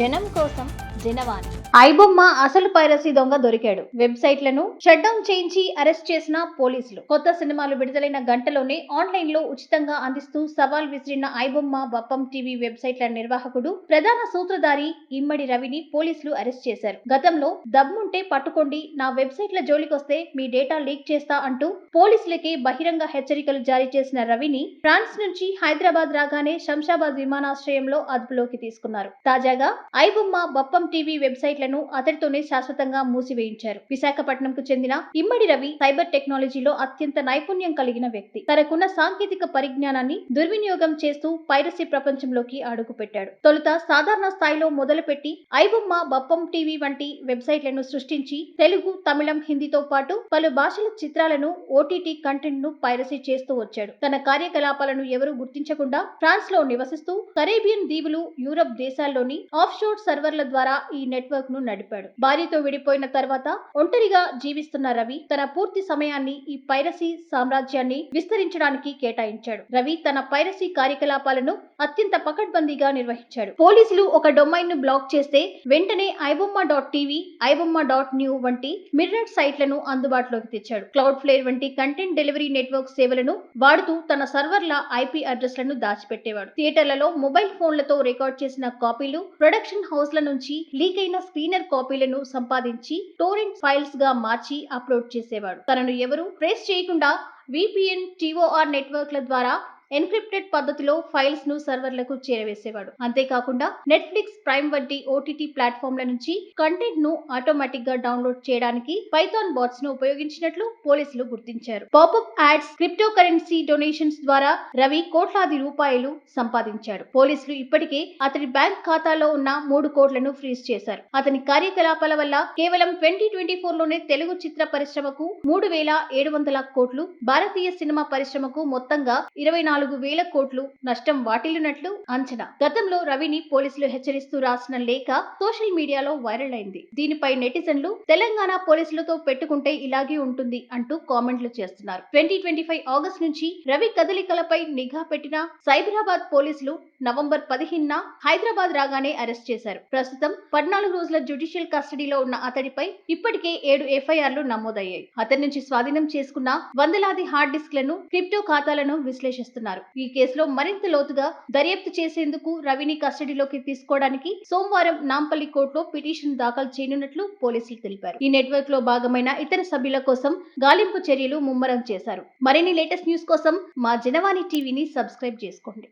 జనం కోసం జనవాణి ఐబొమ్మ అసలు పైరసీ దొంగ దొరికాడు. వెబ్సైట్లను షట్ డౌన్ చేయించి అరెస్ట్ చేసిన పోలీసులు. కొత్త సినిమాలు విడుదలైన గంటలోనే ఆన్లైన్లో ఉచితంగా అందిస్తూ సవాల్ విసిరిన ఐబొమ్మ బప్పం టీవీ వెబ్సైట్ల నిర్వాహకుడు ప్రధాన సూత్రధారి ఇమ్మడి రవిని పోలీసులు అరెస్ట్ చేశారు. గతంలో దమ్ముంటే పట్టుకోండి నా వెబ్సైట్ల జోలికొస్తే మీ డేటా లీక్ చేస్తా అంటూ పోలీసులకే బహిరంగ హెచ్చరికలు జారీ చేసిన రవిని ఫ్రాన్స్ నుంచి హైదరాబాద్ రాగానే శంషాబాద్ విమానాశ్రయంలో అదుపులోకి తీసుకున్నారు. తాజాగా ఐబొమ్మ బప్పం టీవీ వెబ్సైట్లను అతడితోనే శాశ్వతంగా మూసివేయించారు. విశాఖపట్నంకు చెందిన ఇమ్మడి రవి సైబర్ టెక్నాలజీలో అత్యంత నైపుణ్యం కలిగిన వ్యక్తి. తనకున్న సాంకేతిక పరిజ్ఞానాన్ని దుర్వినియోగం చేస్తూ పైరసీ ప్రపంచంలోకి అడుగుపెట్టాడు. తొలుత సాధారణ స్థాయిలో మొదలుపెట్టి ఐబొమ్మ బప్పం టీవీ వంటి వెబ్సైట్లను సృష్టించి తెలుగు తమిళం హిందీతో పాటు పలు భాషల చిత్రాలను ఓటీటీ కంటెంట్ను పైరసీ చేస్తూ వచ్చాడు. తన కార్యకలాపాలను ఎవరూ గుర్తించకుండా ఫ్రాన్స్లో నివసిస్తూ కరేబియన్ దీవులు యూరప్ దేశాల్లోని ఆఫ్ షోర్ సర్వర్ల ద్వారా ఈ నెట్వర్క్ను నడిపాడు. భార్యతో విడిపోయిన తర్వాత ఒంటరిగా జీవిస్తున్న రవి తన పూర్తి సమయాన్ని ఈ పైరసీ సామ్రాజ్యాన్ని విస్తరించడానికి కేటాయించాడు. రవి తన పైరసీ కార్యకలాపాలను అత్యంత పకడ్బందీగా నిర్వహించాడు. పోలీసులు ఒక డొమైన్ను బ్లాక్ చేస్తే వెంటనే iBomma dot TV iBomma dot new వంటి మిర్రర్ సైట్లను అందుబాటులోకి తెచ్చాడు. క్లౌడ్ ఫ్లేర్ వంటి కంటెంట్ డెలివరీ నెట్వర్క్ సేవలను వాడుతూ తన సర్వర్ల ఐపీ అడ్రస్లను దాచిపెట్టేవాడు. థియేటర్లలో మొబైల్ ఫోన్లతో రికార్డ్ చేసిన కాపీలు ప్రొడక్షన్ హౌస్ల నుంచి లీక్ అయిన స్క్రీనర్ కాపీలను సంపాదించి టోరెంట్ ఫైల్స్గా మార్చి అప్లోడ్ చేసేవాడు. తనను ఎవరు ట్రేస్ చేయకుండా విపిఎన్ టీఓఆర్ నెట్వర్క్ల ద్వారా ఎన్క్రిప్టెడ్ పద్ధతిలో ఫైల్స్ను సర్వర్లకు చేరవేసేవాడు. అంతేకాకుండా నెట్ఫ్లిక్స్ ప్రైమ్ వంటి ఓటీటీ ప్లాట్ఫామ్ల నుంచి కంటెంట్ను ఆటోమేటిక్గా డౌన్లోడ్ చేయడానికి పైథాన్ బాట్స్ను ఉపయోగించినట్లు పోలీసులు గుర్తించారు. Popup ads crypto currency donations ద్వారా రవి కోట్లాది రూపాయలు సంపాదించాడు. పోలీసులు ఇప్పటికే అతని బ్యాంక్ ఖాతాలో ఉన్న మూడు కోట్లను ఫ్రీజ్ చేశారు. అతని కార్యకలాపాల వల్ల కేవలం ట్వంటీ ట్వంటీ ఫోర్లోనే తెలుగు చిత్ర పరిశ్రమకు మూడు వేల ఏడు వందల కోట్లు భారతీయ సినిమా పరిశ్రమకు మొత్తంగా ఇరవై నాలుగు నాలుగు వేల కోట్లు నష్టం వాటిల్లినట్లు అంచనా. గతంలో రవిని పోలీసులు హెచ్చరిస్తూ రాసిన లేఖ సోషల్ మీడియాలో వైరల్ అయింది. దీనిపై నెటిజన్లు తెలంగాణ పోలీసులతో పెట్టుకుంటే ఇలాగే ఉంటుంది అంటూ కామెంట్లు చేస్తున్నారు. ట్వంటీ ట్వంటీ ఫైవ్ ఆగస్ట్ నుంచి రవి కదలికలపై నిఘా పెట్టిన సైబరాబాద్ పోలీసులు నవంబర్ పదిహేనున హైదరాబాద్ రాగానే అరెస్ట్ చేశారు. ప్రస్తుతం పద్నాలుగు రోజుల జ్యుడిషియల్ కస్టడీలో ఉన్న అతడిపై ఇప్పటికే ఏడు ఎఫ్ఐఆర్లు నమోదయ్యాయి. అతని నుంచి స్వాధీనం చేసుకున్న వందలాది హార్డ్ డిస్క్లను క్రిప్టో ఖాతాలను విశ్లేషిస్తున్నారు. ఈ కేసులో మరింత లోతుగా దర్యాప్తు చేసేందుకు రవిని కస్టడీలోకి తీసుకోవడానికి సోమవారం నాంపల్లి కోర్టులో పిటిషన్ దాఖలు చేయనున్నట్లు పోలీసులు తెలిపారు. ఈ నెట్వర్క్లో భాగమైన ఇతర సభ్యుల కోసం గాలింపు చర్యలు ముమ్మరం చేశారు. మరిన్ని లేటెస్ట్ న్యూస్ కోసం మా జనవాణి టీవీని సబ్స్క్రైబ్ చేసుకోండి.